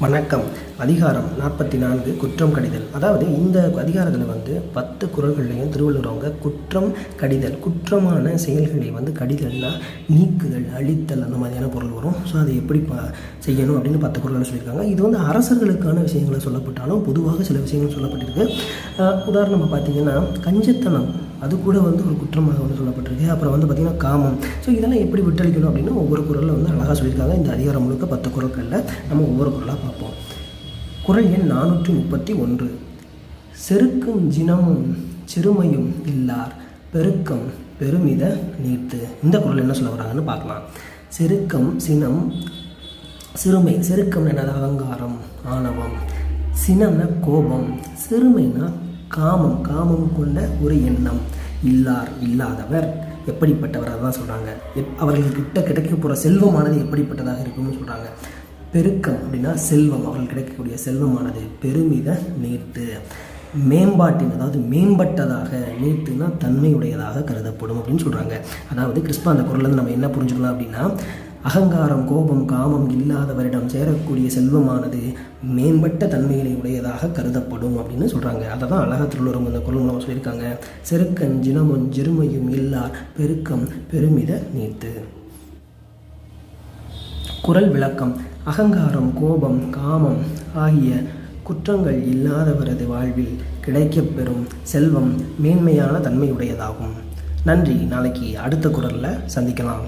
வணக்கம். அதிகாரம் நாற்பத்தி நான்கு குற்றம் கடிதல். அதாவது இந்த அதிகாரத்தில் வந்து பத்து குறள்கள்லையும் திருவள்ளுவர் அவங்க குற்றம் கடிதல் குற்றமான செயல்களை வந்து கடிதல்னா நீக்குதல் அழித்தல் அந்த மாதிரியான பொருள் வரும். ஸோ அதை எப்படி ப செய்யணும் அப்படின்னு பத்து குரல்கள் சொல்லியிருக்காங்க. இது வந்து அரசர்களுக்கான விஷயங்களை சொல்லப்பட்டாலும் பொதுவாக சில விஷயங்கள் சொல்லப்பட்டிருக்கு. உதாரணமாக பார்த்தீங்கன்னா கஞ்சத்தனம். அது கூட வந்து ஒரு குற்றமாக வந்து சொல்லப்பட்டிருக்கு. அப்புறம் வந்து பார்த்திங்கன்னா காமம். ஸோ இதெல்லாம் எப்படி விட்டளிக்கணும் அப்படின்னு ஒவ்வொரு குரலில் வந்து அழகாக சொல்லியிருக்காங்க. இந்த அதிகாரம் முழுக்க பத்து குரல்களில் நம்ம ஒவ்வொரு குரலாக பார்ப்போம். குரல் எண் நானூற்றி முப்பத்தி ஒன்று. செருக்கும் ஜினமும் சிறுமையும் இல்லார் பெருக்கம் பெருமித நீர்த்து. இந்த குரல் என்ன சொல்ல வராங்கன்னு பார்க்கலாம். செருக்கம் சினம் சிறுமை. செருக்கம் என்னது? அகங்காரம் ஆணவம். சினம்னா கோபம். சிறுமைனா காமம். காமம் கொண்ட ஒரு எண்ணம். இல்லார் இல்லாதவர். எப்படிப்பட்டவர்? அதான் சொல்கிறாங்க எப் அவர்கள்கிட்ட கிடைக்க போகிற செல்வமானது எப்படிப்பட்டதாக இருக்கும்னு சொல்கிறாங்க பெருக்கம் அப்படின்னா செல்வம். அவர்கள் கிடைக்கக்கூடிய செல்வமானது பெருமித நீர்த்து. மேம்பாட்டின் அதாவது மேம்பட்டதாக நீட்டுனா தன்மையுடையதாக கருதப்படும் அப்படின்னு சொல்கிறாங்க அதாவது கிறிஸ்பா அந்த குரல்லேருந்து நம்ம என்ன புரிஞ்சுக்கலாம் அப்படின்னா அகங்காரம் கோபம் காமம் இல்லாதவரிடம் சேரக்கூடிய செல்வமானது மேம்பட்ட தன்மையினை உடையதாக கருதப்படும் அப்படின்னு சொல்கிறாங்க அதை தான் அழகா திருவள்ளுவர் அந்த குரல் மூலமாக சொல்லியிருக்காங்க. செருக்கன் ஜினமும் ஜெருமையும் இல்லார் பெருக்கம் பெருமித நீத்து குரல் விளக்கம். அகங்காரம் கோபம் காமம் ஆகிய குற்றங்கள் இல்லாதவரது வாழ்வில் கிடைக்கப்பெறும் செல்வம் மேன்மையான தன்மையுடையதாகும். நன்றி. நாளைக்கு அடுத்த குரலில் சந்திக்கலாம்.